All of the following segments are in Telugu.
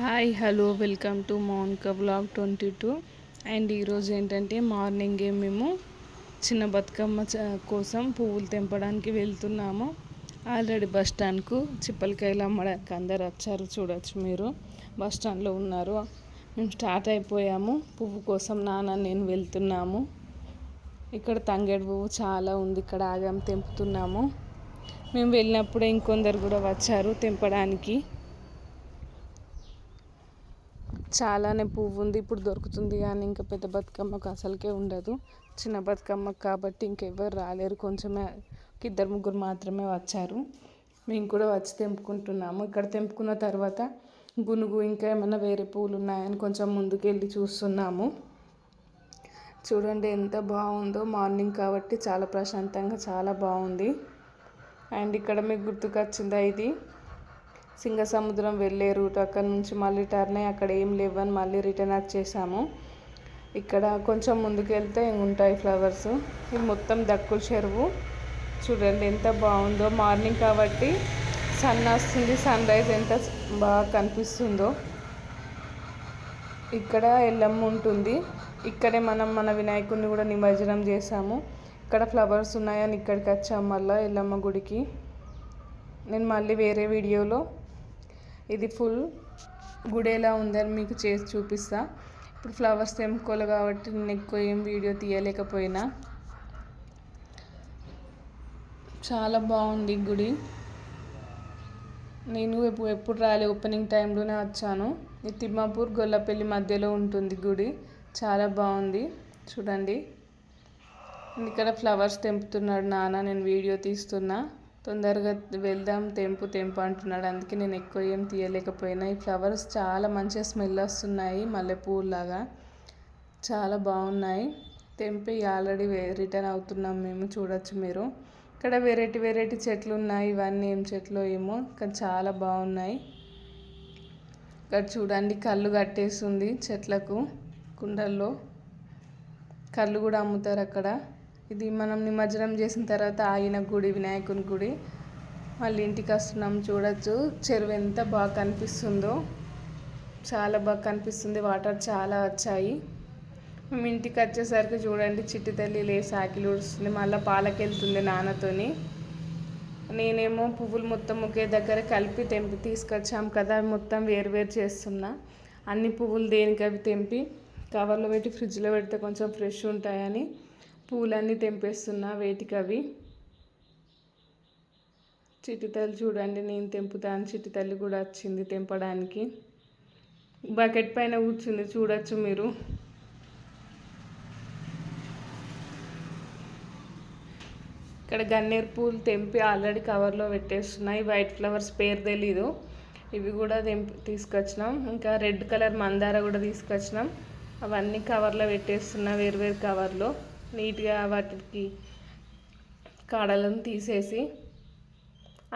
Hi hello welcome to Mounika blog twenty two. And ఈరోజు ఏంటంటే మార్నింగే మేము చిన్న బతుకమ్మ కోసం పువ్వులు తెంపడానికి వెళ్తున్నాము. ఆల్రెడీ బస్ స్టాండ్కు చిప్పలకాయలు అమ్మడానికి అందరు వచ్చారు చూడొచ్చు మీరు. బస్ స్టాండ్లో ఉన్నారు. మేము స్టార్ట్ అయిపోయాము. పువ్వు కోసం నాన్న నేను వెళ్తున్నాము. ఇక్కడ తంగేడు పువ్వు చాలా ఉంది. ఇక్కడ ఆగాం తెంపుతున్నాము. మేము వెళ్ళినప్పుడే ఇంకొందరు కూడా వచ్చారు తెంపడానికి. చాలానే పువ్వు ఉంది ఇప్పుడు దొరుకుతుంది కానీ ఇంకా పెద్ద బతుకమ్మకు అసలుకే ఉండదు. చిన్న బతుకమ్మ కాబట్టి ఇంకెవ్వరు రాలేరు కొంచెమే ఇద్దరు ముగ్గురు మాత్రమే వచ్చారు. మేము కూడా వచ్చి తెంపుకుంటున్నాము. ఇక్కడ తెంపుకున్న తర్వాత గునుగు ఇంకా ఏమైనా వేరే పూలు ఉన్నాయని కొంచెం ముందుకెళ్ళి చూస్తున్నాము. చూడండి ఎంత బాగుందో మార్నింగ్ కాబట్టి చాలా ప్రశాంతంగా చాలా బాగుంది. అండ్ ఇక్కడ మీకు గుర్తుకొచ్చిందా ఇది? సింగసముద్రం వెళ్ళే రూట్ అక్కడ నుంచి మళ్ళీ టర్న్ అయ్యి అక్కడ ఏం లేవని మళ్ళీ రిటర్న్ వచ్చేసాము. ఇక్కడ కొంచెం ముందుకు వెళ్తే ఉంటాయి ఫ్లవర్స్. ఇది మొత్తం దక్కుల చెరువు. చూడండి ఎంత బాగుందో. మార్నింగ్ కాబట్టి సన్ వస్తుంది. సన్ రైజ్ ఎంత బాగా కనిపిస్తుందో. ఇక్కడ ఎల్లమ్మ ఉంటుంది. ఇక్కడే మనం మన వినాయకుడిని కూడా నిమజ్జనం చేసాము ఇక్కడ ఫ్లవర్స్ ఉన్నాయని ఇక్కడికి వచ్చాము మళ్ళీ ఎల్లమ్మ గుడికి. నేను మళ్ళీ వేరే వీడియోలో ఇది ఫుల్ గుడి ఎలా ఉందని మీకు చేసి చూపిస్తా. ఇప్పుడు ఫ్లవర్స్ తెంపుకోవాలి కాబట్టి నేను ఎక్కువ ఏం వీడియో తీయలేకపోయినా. చాలా బాగుంది గుడి. నేను ఎప్పుడు ఎప్పుడు రాలే ఓపెనింగ్ టైంలోనే వచ్చాను. ఇది తిమ్మాపూర్ గొల్లపల్లి మధ్యలో ఉంటుంది గుడి. చాలా బాగుంది. చూడండి. ఇక్కడ ఫ్లవర్స్ తెంపుతున్నాడు నాన్న నేను వీడియో తీస్తున్నా. తొందరగా వెళ్దాం తెంపు తెంపు అంటున్నాడు. అందుకే నేను ఎక్కువ ఏం తీయలేకపోయినా. ఈ ఫ్లవర్స్ చాలా మంచిగా స్మెల్ వస్తున్నాయి మల్లెపూలాగా చాలా బాగున్నాయి. తెంపి ఆల్రెడీ రిటర్న్ అవుతున్నాం మేము చూడొచ్చు మీరు. ఇక్కడ వెరైటీ వెరైటీ చెట్లు ఉన్నాయి. ఇవన్నీ ఏం చెట్లు ఏమో కానీ చాలా బాగున్నాయి. ఇక్కడ చూడండి కళ్ళు కట్టేస్తుంది చెట్లకు కుండల్లో. కళ్ళు కూడా అమ్ముతారు అక్కడ. ఇది మనం నిమజ్జనం చేసిన తర్వాత ఆయన గుడి వినాయకుని గుడి. మళ్ళీ ఇంటికి వస్తున్నాం చూడొచ్చు. చెరువు ఎంత బాగా కనిపిస్తుందో. చాలా బాగా కనిపిస్తుంది. వాటర్ చాలా వచ్చాయి. మేము ఇంటికి వచ్చేసరికి చూడండి చిట్టి తల్లి లే సాకిలు ఊడుస్తుంది. మళ్ళీ పాలకెళ్తుంది నాన్నతోని. నేనేమో పువ్వులు మొత్తం ఒకే దగ్గర కలిపి తెంపి తీసుకొచ్చాం కదా. మొత్తం వేరు వేరు చేస్తున్నా. అన్ని పువ్వులు దేనికి అవి తెంపి కవర్లో పెట్టి ఫ్రిడ్జ్లో పెడితే కొంచెం ఫ్రెష్ ఉంటాయని. పూలన్నీ తెంపేస్తున్నా వేటికవి. చిటితల్లి చూడండి నేను తెంపుతాను. చిటితల్లి కూడా వచ్చింది తెంపడానికి. బకెట్ పైన కూర్చుంది చూడొచ్చు మీరు. ఇక్కడ గన్నేరు పూలు తెంపి ఆల్రెడీ కవర్లో పెట్టేస్తున్నాయి వైట్ ఫ్లవర్స్ పేరు తెలీదు. ఇవి కూడా తెంపి తీసుకొచ్చినాం. ఇంకా రెడ్ కలర్ మందార కూడా తీసుకొచ్చినాం. అవన్నీ కవర్లో పెట్టేస్తున్నా వేరు వేరు కవర్లో. నీట్గా వాటికి కాడలను తీసేసి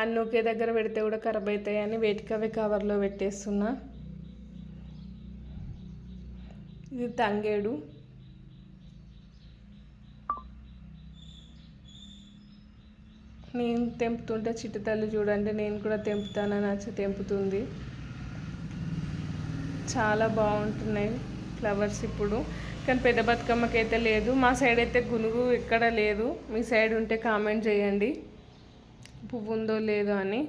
అన్ని ఒకే దగ్గర పెడితే కూడా ఖరాబ్ అవుతాయని వేటికవే కవర్లో పెట్టేస్తున్నా. ఇది తంగేడు. నేను తెంపుతుంటే చిట్టుతల్లి చూడండి నేను కూడా తెంపుతానని వచ్చి తెంపుతుంది. చాలా బాగుంటున్నాయి ఫ్లవర్స్ ఇప్పుడు. కానీ పెద్ద బతుకమ్మకి అయితే లేదు. మా సైడ్ అయితే గునుగు ఎక్కడ లేదు. మీ సైడ్ ఉంటే కామెంట్ చేయండి. పువ్వు ఉందో లేదో అని.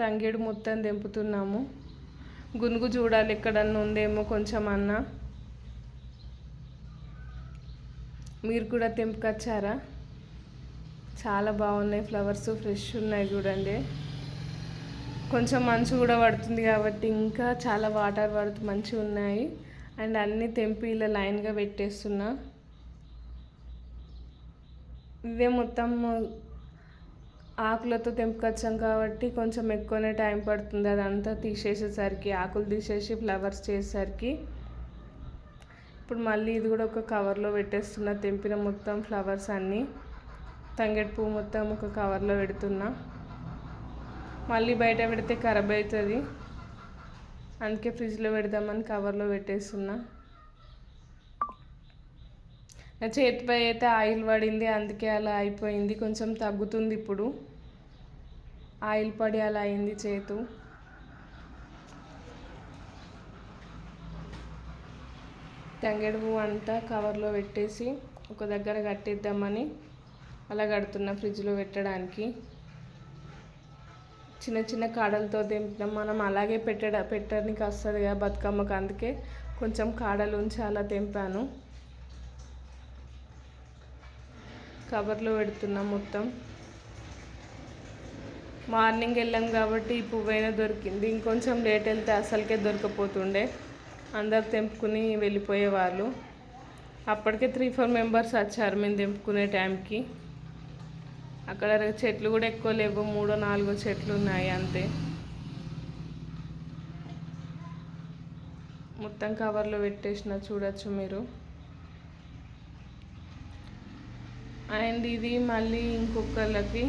తంగేడు మొత్తం తెంపుతున్నాము. గునుగు చూడాలి ఎక్కడన్నా ఉందేమో కొంచెం అన్నా. మీరు కూడా తెంపుకొచ్చారా? చాలా బాగున్నాయి ఫ్లవర్స్ ఫ్రెష్ ఉన్నాయి చూడండి. కొంచెం మంచు కూడా పడుతుంది కాబట్టి ఇంకా చాలా వాటర్ పడుతూ మంచిగా ఉన్నాయి. అండ్ అన్నీ తెంపి ఇలా లైన్గా పెట్టేస్తున్నా. ఇవే మొత్తం ఆకులతో తెంపుకొచ్చాం కాబట్టి కొంచెం ఎక్కువనే టైం పడుతుంది. అదంతా తీసేసేసరికి ఆకులు తీసేసి ఫ్లవర్స్ చేసేసరికి. ఇప్పుడు మళ్ళీ ఇది కూడా ఒక కవర్లో పెట్టేస్తున్నా తెంపిన మొత్తం ఫ్లవర్స్ అన్నీ. తంగెడు పువ్వు మొత్తం ఒక కవర్లో పెడుతున్నా. మళ్ళీ బయట పెడితే ఖరాబ్ అవుతుంది. అందుకే ఫ్రిడ్జ్లో పెడదామని కవర్లో పెట్టేస్తున్నా. నా చేతిపై అయితే ఆయిల్ పడింది అందుకే అలా అయిపోయింది. కొంచెం తగ్గుతుంది ఇప్పుడు. ఆయిల్ పడి అలా అయింది చేతు. తంగేడు పువ్వు అంతా కవర్లో పెట్టేసి ఒక దగ్గర కట్టేద్దామని అలా కడుతున్నా ఫ్రిడ్జ్లో పెట్టడానికి. చిన్న చిన్న కాడలతో తెంపినాం. మనం అలాగే పెట్టడ పెట్టడానికి వస్తుంది కదా బతుకమ్మకు. అందుకే కొంచెం కాడలు ఉంచి అలా తెంపాను. కవర్లో పెడుతున్నాం మొత్తం. మార్నింగ్ వెళ్ళాం కాబట్టి ఈ పువ్వైనా దొరికింది. ఇంకొంచెం లేట్ వెళ్తే అసలుకే దొరకపోతుండే. అందరు తెంపుకుని వెళ్ళిపోయేవాళ్ళు. అప్పటికే త్రీ ఫోర్ మెంబర్స్ వచ్చారు మేము తెంపుకునే టైంకి. అక్కడ చెట్లు కూడా ఎక్కువ లేవు. మూడో నాలుగో చెట్లు ఉన్నాయి అంతే. మొత్తం కవర్లో పెట్టేసిన చూడొచ్చు మీరు. అండ్ ఇది మళ్ళీ ఇంకొకళ్ళకి.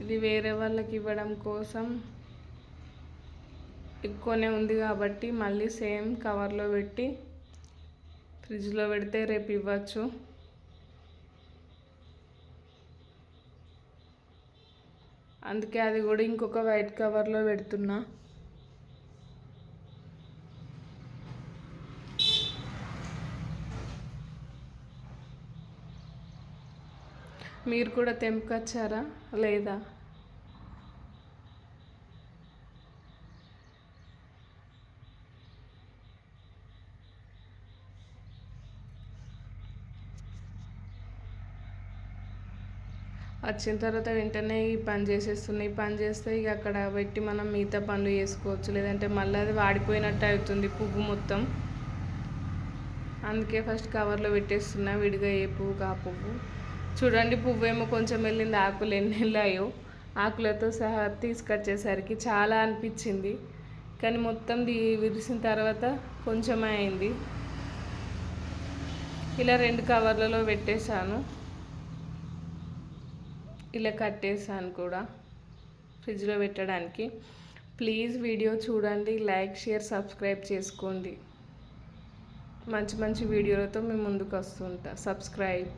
ఇది వేరే వాళ్ళకి ఇవ్వడం కోసం ఎక్కువనే ఉంది కాబట్టి మళ్ళీ సేమ్ కవర్లో పెట్టి ఫ్రిడ్జ్లో పెడితే రేపు ఇవ్వచ్చు. అందుకే అది కూడా ఇంకొక వైట్ కవర్లో పెడుతున్నా. మీరు కూడా తెంపుకొచ్చారా? లేదా? వచ్చిన తర్వాత వెంటనే ఈ పని చేసేస్తున్నాయి ఈ పని చేస్తే ఇక అక్కడ పెట్టి మనం మిగతా పనులు చేసుకోవచ్చు. లేదంటే మళ్ళీ అది వాడిపోయినట్టు అవుతుంది పువ్వు మొత్తం. అందుకే ఫస్ట్ కవర్లో పెట్టేస్తున్నా విడిగా ఏ పువ్వు కా పువ్వు. చూడండి పువ్వు ఏమో కొంచెం వెళ్ళింది ఆకులు ఎన్ని వెళ్ళాయో. ఆకులతో సహా తీసుకొచ్చేసరికి చాలా అనిపించింది. కానీ మొత్తం విరిసిన తర్వాత కొంచెమే అయింది. ఇలా రెండు కవర్లలో పెట్టేశాను. ఇలా కట్టేసాను కూడా ఫ్రిడ్జ్లో పెట్టడానికి. ప్లీజ్ వీడియో చూడండి లైక్ షేర్ సబ్స్క్రైబ్ చేసుకోండి. మంచి మంచి వీడియోలతో మేము ముందుకు వస్తుంటా. సబ్స్క్రైబ్.